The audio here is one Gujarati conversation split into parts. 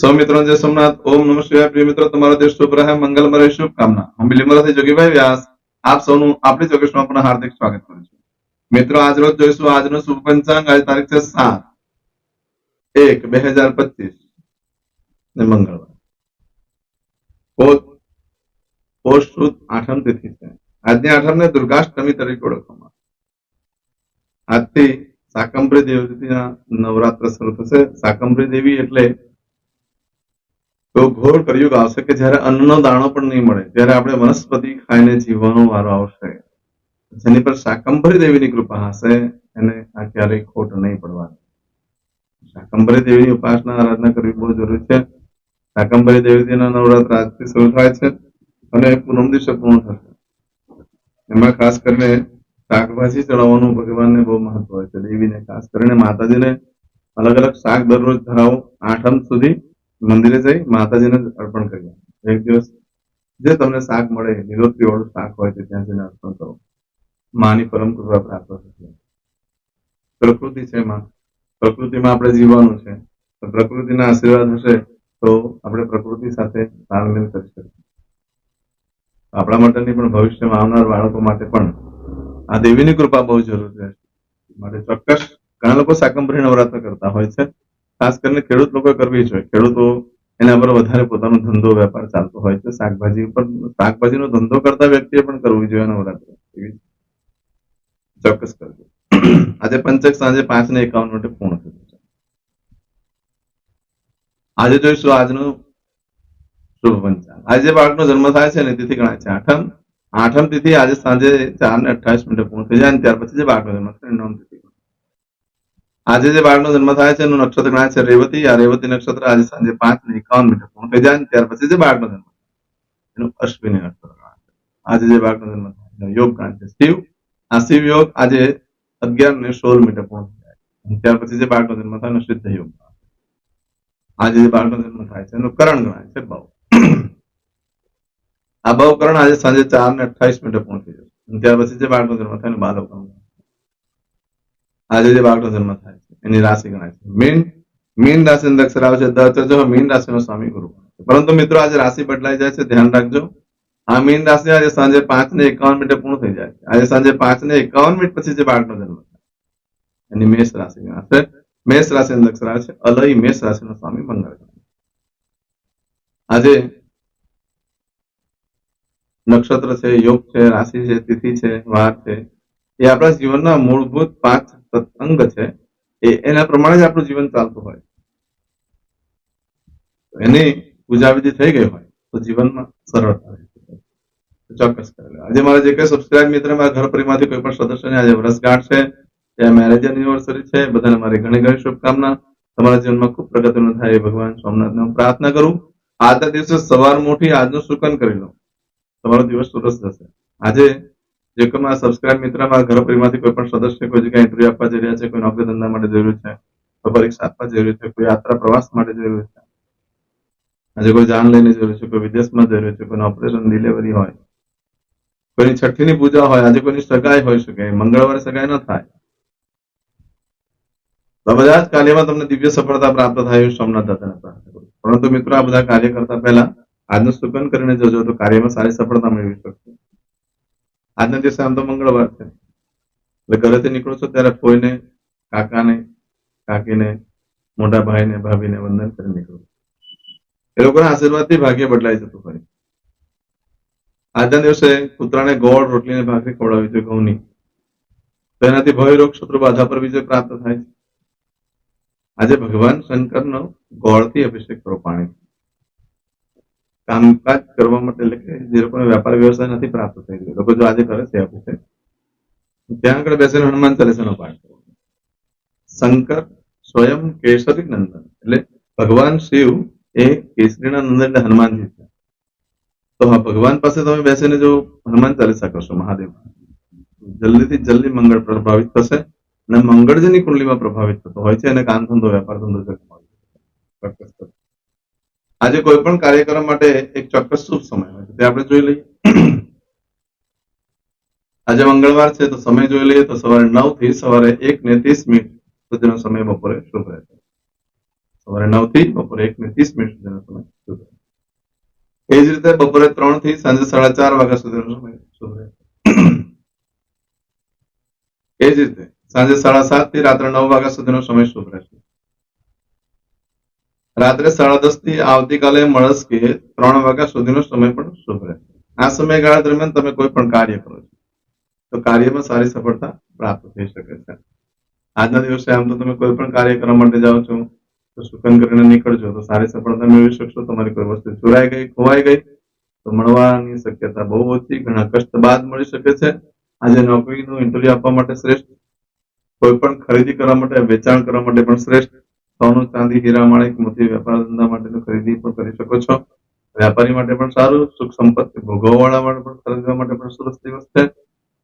સૌ મિત્રો જય સોમનાથ. ઓમ નમઃ પ્રિય મિત્રો, તમારો દેશ શુભ રહે. મંગલમય શુભકામના હું બિલીમરાથી જોગીભાઈ વ્યાસ. આપ સૌનું આપણી ચોકસમાં પણ હાર્દિક સ્વાગત કરું છું. મિત્રો, આજ રોજ જોઈશું આજનો શુભ પંચાંગ. આજ તારીખ છે સાત એક બે હજાર પચીસ. ને મંગળવાર. પોષ આઠમ તિથિ છે. આજની આઠમને દુર્ગાષ્ટમી તરીકે ઓળખવામાં આજથી સાકંબરી દેવીના નવરાત્ર શરૂ થશે. સાકંબરી દેવી એટલે તો ઘોર કળિયુગ આવશે કે જ્યારે અન્નનો દાણો પણ નહીં મળે, ત્યારે આપણે વનસ્પતિ ખાઈને જીવવાનો વારો આવશે. જેની પર શાકંભરી દેવીની કૃપા હશે, એને આ ક્યારેય ખોટ નહીં પડવાની. શાકંભરી દેવીની ઉપાસના આરાધના કરવી બહુ જરૂરી છે. શાકંભરી દેવીના નવરાત્ર આજથી શરૂ થાય છે અને પૂનમ દિવસે પૂર્ણ થશે. એમાં ખાસ કરીને શાકભાજી ચડાવવાનું ભગવાનને બહુ મહત્વ હોય છે. દેવીને ખાસ કરીને માતાજીને અલગ અલગ શાક દરરોજ ધરાવો આઠમ સુધી મંદિરે જઈ માતાજીને અર્પણ કરીએ. એક દિવસ જે તમને શાક મળે લીલોતરી વાળું શાક હોય તે ત્યાં જઈને અર્પણ કરો. માની પરમ કૃપા પ્રાપ્ત થશે. પ્રકૃતિ છે માં. પ્રકૃતિમાં આપણે જીવવાનું છે. તો પ્રકૃતિના આશીર્વાદ હશે તો આપણે પ્રકૃતિ સાથે તાલમેલ કરી શકીએ. આપણા માટેની પણ ભવિષ્યમાં આવનાર બાળકો માટે પણ આ દેવીની કૃપા બહુ જરૂરી છે માટે ચોક્કસ ઘણા લોકો શાકંભરી નવરાત્ર કરતા હોય છે. ખાસ કરીને ખેડૂત લોકો કરવી જોઈએ. ખેડૂતો એના પર વધારે પોતાનો ધંધો વેપાર ચાલતો હોય છે. શાકભાજી પર શાકભાજીનો ધંધો કરતા વ્યક્તિએ પણ કરવું જોઈએ નવરાત્રી એવી ચોક્કસ કરજો. આજે પંચક સાંજે પાંચ ને એકાવન માટે પૂર્ણ થયું છે. આજે જોઈશું આજનું શુભ પંચાંગ. આજે બાળકનો જન્મ થાય છે ને તિથિ ગણાય છે આઠમ. આઠમ તિથિ આજે સાંજે ચાર ને અઠાવીસ મિનિટે પૂર્ણ થઈ જાય અને ત્યાર પછી જે બાળકનો જન્મ થાય નવમ તિથિ. આજે જે બાળકનો જન્મ થાય છે એનું નક્ષત્ર ગણાય છે રેવતી. આ રેવતી નક્ષત્ર આજે સાંજે પાંચ ને એકાવન મિનિટે પૂર્ણ થઈ જાય ત્યાર પછી જે બાળકનો જન્મ એનું અશ્વિની નક્ષત્ર ગણાય છે. આજે જે બાળકનો જન્મ થાય એનો યોગ ગણાય છે. શિવ, આ શિવ યોગ આજે અગિયાર ને સોળ મિનિટે પૂર્ણ થઈ જાય ત્યાર પછી જે બાળકનો જન્મ થાય એનો સિદ્ધ યોગ. આજે જે બાળકનો જન્મ થાય છે, એનું કરણ ગણાય છે, બહુ. આ ભાવકરણ આજે સાંજે ચાર ને અઠાવીસ મિનિટે પૂર્ણ થઈ જશે. ત્યાર પછી જે બાળકનો જન્મ થાય એનું બાલકરણ. આજે જે બાળકનો જન્મ થાય છે, એની રાશિ ગણાય છે. મેન, મીન રાશિ અંદર અક્ષર છે દ મીન રાશિનો સ્વામી ગુરુ પરંતુ મિત્રો, આજે રાશિ બદલાઈ જાય છે, ધ્યાન રાખજો. આ મીન રાશિ આજે સાંજે પાંચ ને એકાવન મિનિટે પૂર્ણ થઈ જાય છે. આજે સાંજે પાંચ ને એકાવન મિનિટ પછી જે બાળકનો જન્મ થાય એની મેષ રાશિ ગણાશે મેષ રાશિ અંદર અક્ષર છે, અલય મેષ રાશિનો સ્વામી મંગળ આજે નક્ષત્ર છે, યોગ છે, રાશિ છે, તિથિ છે, વાર છે એ આપણા જીવનના મૂળભૂત પાંચ અંગ છે. એ એના પ્રમાણે જ આપણું જીવન ચાલતું હોય. એની પૂજા થઈ ગઈ હોય તો જીવનમાં સરળતા ચોક્કસ કરેલા આજે મારા જે કઈ સબસ્ક્રાઇબ મિત્ર મારા ઘર પરિવારમાંથી કોઈ પણ સદસ્યને આજે વર્ષગાંઠ છે ત્યાં મેરેજ એનિવર્સરી છે, બધાને મારી ઘણી ઘણી શુભકામના. તમારા જીવનમાં ખૂબ પ્રગતિનું થાય ભગવાન સોમનાથને હું પ્રાર્થના કરું. આજના દિવસે સવાર મોટી આજનું સુકન કરી લો. તમારો દિવસ સરસ જશે આજે જે કોઈ મારા સબસ્ક્રાઇબ મિત્ર મારા ઘર પરિવારમાંથી કોઈ પણ સદસ્ય કોઈ જગ્યાએ ઇન્ટરવ્યુ આપવા જઈ રહ્યા છે, કોઈ નોકરી ધંધા માટે જરૂર છે, કોઈ પરીક્ષા આપવા જરૂર છે, કોઈ યાત્રા પ્રવાસ માટે જરૂર છે, આજે કોઈ જાન લઈને જરૂર છે, કોઈ વિદેશમાં જરૂર છે કોઈ ઓપરેશન ડિલિવરી હોય, કોઈની છઠ્ઠીની પૂજા હોય, આજે કોઈની સગાઈ હોઈ શકે, મંગળવારે સગાઈ ન થાય. તો બધા જ કાર્યમાં તમને દિવ્ય સફળતા પ્રાપ્ત થાય એવું સોમનાથ દાદાને પ્રાર્થના પરંતુ મિત્રો, આ બધા કાર્ય કરતા પહેલા આજનું સુકન કરીને જજો, તો કાર્યમાં સારી સફળતા મેળવી શકશો. આજના દિવસે આમ તો મંગળવાર છે. એટલે ઘરેથી નીકળો છો ત્યારે કોઈને, કાકાને, કાકીને, મોટા ભાઈને, ભાભીને વંદન કરી નીકળો. એ લોકોના આશીર્વાદથી ભાગ્ય બદલાઈ જતું ફરી આજના દિવસે કૂતરાને ગોળ રોટલી ને ભાખરી ખવડાવી જોઈએ ઘઉંની. તો એનાથી ભય રોગ શત્રુ બાધા પર વિજય પ્રાપ્ત થાય છે. આજે ભગવાન શંકરનો ગોળથી અભિષેક કરો પાણી. કામકાજ કરવા માટે એટલે કે જે લોકોને વેપાર વ્યવસાય નથી પ્રાપ્ત થઈ ગયો લોકો જો આજે કરે છે અભિષેક ત્યાં આગળ બેસીને હનુમાન ચાલીસાનો પાઠ કરવો શંકર સ્વયં કેસરી નંદન, એટલે ભગવાન શિવ એ કેસરીના નંદન એટલે હનુમાનજી છે. તો હા, ભગવાન પાસે તમે બેસીને જો હનુમાન ચાલીસા કરશો, મહાદેવ. જલ્દીથી જલ્દી મંગળ પ્રભાવિત થશે અને મંગળ જેની કુંડલીમાં પ્રભાવિત થતો હોય છે અને કામ ધંધો, વેપાર ધંધો જે કમાવી શકે. ચોક્કસ કરજો. આજે કોઈ પણ કાર્યક્રમ માટે એક ચોક્કસ શુભ સમય હોય તે આપણે જોઈ લઈએ. આજે મંગળવાર છે, તો સમય જોઈ લઈએ તો સવારે નવથી સવારે એક ને ત્રીસ મિનિટ સુધીનો સમય બપોરે શુભ રહેશે સવારે નવથી બપોરે એક ને ત્રીસ મિનિટ સુધીનો સમય શુભ રહેશે એ જ રીતે બપોરે ત્રણથી સાંજે સાડા ચાર વાગ્યા સુધીનો સમય શુભ રહેશે એ જ રીતે સાંજે સાડા સાતથી રાત્રે નવ વાગ્યા સુધીનો સમય શુભ રહેશે રાત્રે સાડા દસથી આવતીકાલે મળસ્કે ત્રણ વાગ્યા સુધીનો સમય પણ શુભ રહેશે. આ સમયગાળા દરમિયાન તમે કોઈ પણ કાર્ય કરો છો, તો કાર્યમાં સારી સફળતા પ્રાપ્ત થઈ શકે છે. આજના દિવસે આમ તો તમે કોઈ પણ કાર્ય કરવા માટે જાઓ છો, તો સુકન કરીને નીકળજો, તો સારી સફળતા મેળવી શકશો, તમારી કોઈ વસ્તુ ચોરાઈ ગઈ, ખોવાઈ ગઈ, તો મળવાની શક્યતા બહુ ઓછી, ઘણા કષ્ટ બાદ મળી શકે છે. આજે નોકરીનું ઇન્ટરવ્યુ આપવા માટે શ્રેષ્ઠ, કોઈ પણ ખરીદી કરવા માટે, વેચાણ કરવા માટે પણ શ્રેષ્ઠ સોનું, ચાંદી, હીરા, માણેક મોતી વેપાર, ધંધા માટેની ખરીદી પણ કરી શકો છો. વેપારી માટે પણ સારું, સુખ સંપત્તિ ભોગવવાળા માટે પણ ખરીદવા માટે પણ સરસ દિવસ છે.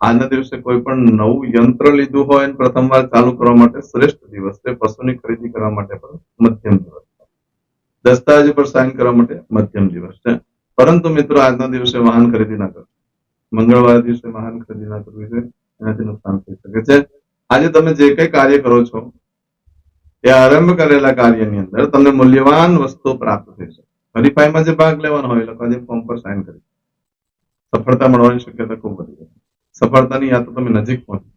આજના દિવસે કોઈ પણ નવું યંત્ર લીધું હોય અને પ્રથમવાર ચાલુ કરવા માટે શ્રેષ્ઠ દિવસ છે. પશુની ખરીદી કરવા માટે પણ મધ્યમ દિવસ છે. દસ્તાવેજ પર સાઇન કરવા માટે મધ્યમ દિવસ છે. પરંતુ મિત્રો, આજના દિવસે વાહન ખરીદી ના કરો મંગળવાર દિવસે વાહન ખરીદી ના કરવી જોઈએ. એનાથી નુકસાન થઈ શકે છે. આજે તમે જે કઈ કાર્ય કરો છો એ આરંભ કરેલા કાર્યની અંદર તમને મૂલ્યવાન વસ્તુ પ્રાપ્ત થઈ હરીફાઈમાં જે ભાગ લેવાનો હોય એ લોકો ફોર્મ પર સાઇન કરી સફળતા મળવાની શક્યતા ખૂબ વધી જશે સફળતાની યાદ તો તમે નજીક પહોંચો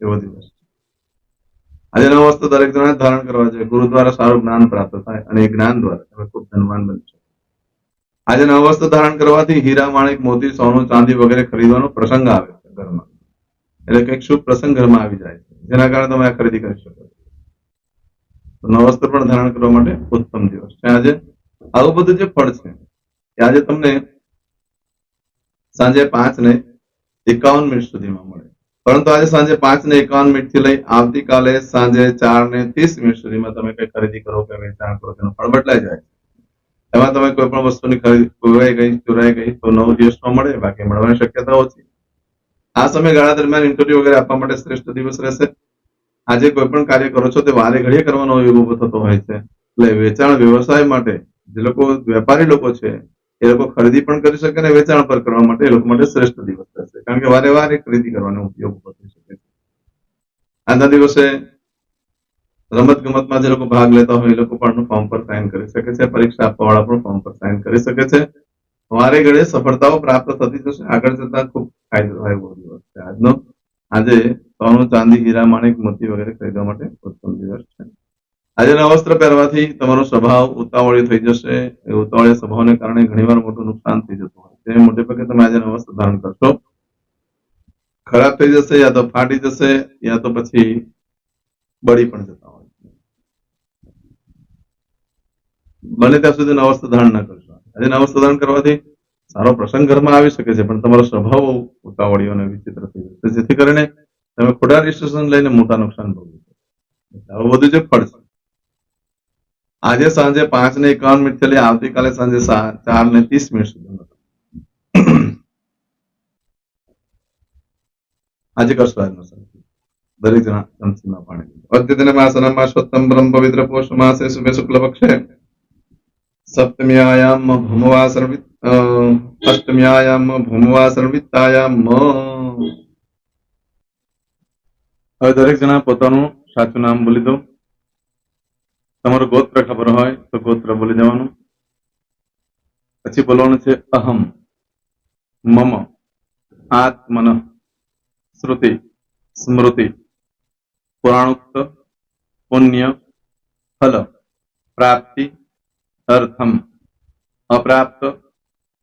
એ વધી જશે. આજે નવ વસ્તુ દરેક જણા ધારણ કરવા જોઈએ. ગુરુ દ્વારા સારું જ્ઞાન પ્રાપ્ત થાય અને એ જ્ઞાન દ્વારા તમે ખૂબ ધનવાન બનશો આજે નવ વસ્તુ ધારણ કરવાથી હીરા, માણેક, મોતી, સોનું, ચાંદી વગેરે ખરીદવાનો પ્રસંગ આવે છે ઘરમાં. એટલે કંઈક શુભ પ્રસંગ ઘરમાં આવી જાય છે. જેના કારણે તમે આ ખરીદી કરી શકો છો. નવ વસ્ત્ર પણ ધારણ કરવા માટે ઉત્તમ દિવસ. છે આજે આવું બધું જે ફળ છે, એ આજે તમને સાંજે પાંચ ને એકાવન મિનિટ સુધીમાં મળે. પરંતુ આજે સાંજે પાંચ ને એકાવન મિનિટથી લઈ આવતીકાલે સાંજે ચાર ને ત્રીસ મિનિટ સુધીમાં તમે કઈ ખરીદી કરો કે વેચાણ કરો, તેનું ફળ બદલાઈ જાય એમાં તમે કોઈ પણ વસ્તુની ખરીદી ખોવાઈ ગઈ, ચોરાઈ ગઈ, તો નવ દિવસમાં મળે, બાકી મળવાની શક્યતા ઓછી. આ સમયગાળા દરમિયાન ઇન્ટરવ્યુ વગેરે આપવા માટે શ્રેષ્ઠ દિવસ રહેશે. આજે કોઈ પણ કાર્ય કરો છો, તે વારે ઘડીએ કરવાનો યોગ થતો હોય છે. એટલે વેચાણ વ્યવસાય માટે જે લોકો, વેપારી લોકો છે, એ લોકો ખરીદી પણ કરી શકે અને વેચાણ પર કરવા માટે એ લોકો માટે શ્રેષ્ઠ દિવસ રહેશે. કારણ કે વારે વારે ખરીદી કરવાનો ઉપયોગ ઊભો થઈ શકે છે. આજના દિવસે રમત ગમતમાં જે લોકો ભાગ લેતા હોય, એ લોકો પણ ફોર્મ પર સાઇન કરી શકે છે. પરીક્ષા આપવા વાળા પણ ફોર્મ પર સાઇન કરી શકે છે. વારે ઘડે સફળતાઓ પ્રાપ્ત થતી જશે. આગળ જતા ખૂબ ફાયદો થાય એવો દિવસ છે આજનો. આજે સોનું ચાંદી હીરા માણેક મોતી વગેરે ખરીદવા માટે ઉત્તમ દિવસ છે આજે વસ્ત્ર પહેરવાથી તમારો સ્વભાવ ઉતાવળી થઈ જશે એ ઉતાવળી સ્વભાવને કારણે ઘણીવાર મોટું નુકસાન થઈ જતું હોય તે મોટે ભાગે તમે આજે નવા વસ્ત્ર ધારણ કરશો ખરાબ થઈ જશે યા તો ફાટી જશે યા તો પછી બળી પણ જતા હોય છે. બને ત્યાં સુધી નવા વસ્ત્ર ધારણ ના કરશો આજે નવા ધારણ કરવાથી સારો પ્રસંગ ઘરમાં આવી શકે છે, પણ તમારો સ્વભાવ ઉતાવળીઓ વિચિત્ર થઈ જશે જેથી કરીને તમે ખોટા ડિસિઝન લઈને મોટા નુકસાન ભોગવો આવું બધું જે ફળ આજે સાંજે પાંચ ને એકાવન મિનિટથી આવતીકાલે સાંજે ચાર ને ત્રીસ મિનિટ સુધી આજે કરશો આજનો સંકલ્પ. દરેક જણા સંસ્થિમાં પાણી અદ્યતન માસના માસોત્તમ બ્રહ્મ પવિત્ર પોષ માસે શુભે શુક્લ પક્ષે આયામ ભમવા અષ્ટમ્યાયામ ભૂમવા સર્વિતાયામ હવે દરેક જણા પોતાનું સાચું નામ બોલી દો. તમારું ગોત્ર ખબર હોય તો ગોત્ર બોલી દેવાનું. પછી બોલવાનું છે અહમ, મમ, આત્મન, શ્રુતિ, સ્મૃતિ, પુરાણોક્ત, પુણ્ય, ફલ, પ્રાપ્તિ, અર્થમ, અપ્રાપ્ત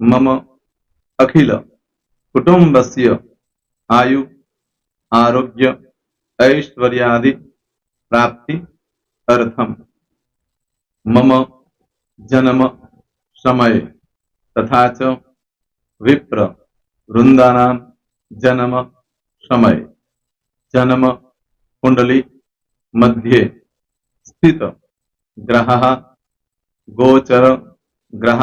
मम अखिल कुटुम्बस्य आयु आरोग्य ऐश्वर्यादि प्राप्ति अर्थम मम जन्म समय तथा च विप्र वृंदानां जन्म समय जन्म कुंडली मध्ये स्थित ग्रह गोचर ग्रह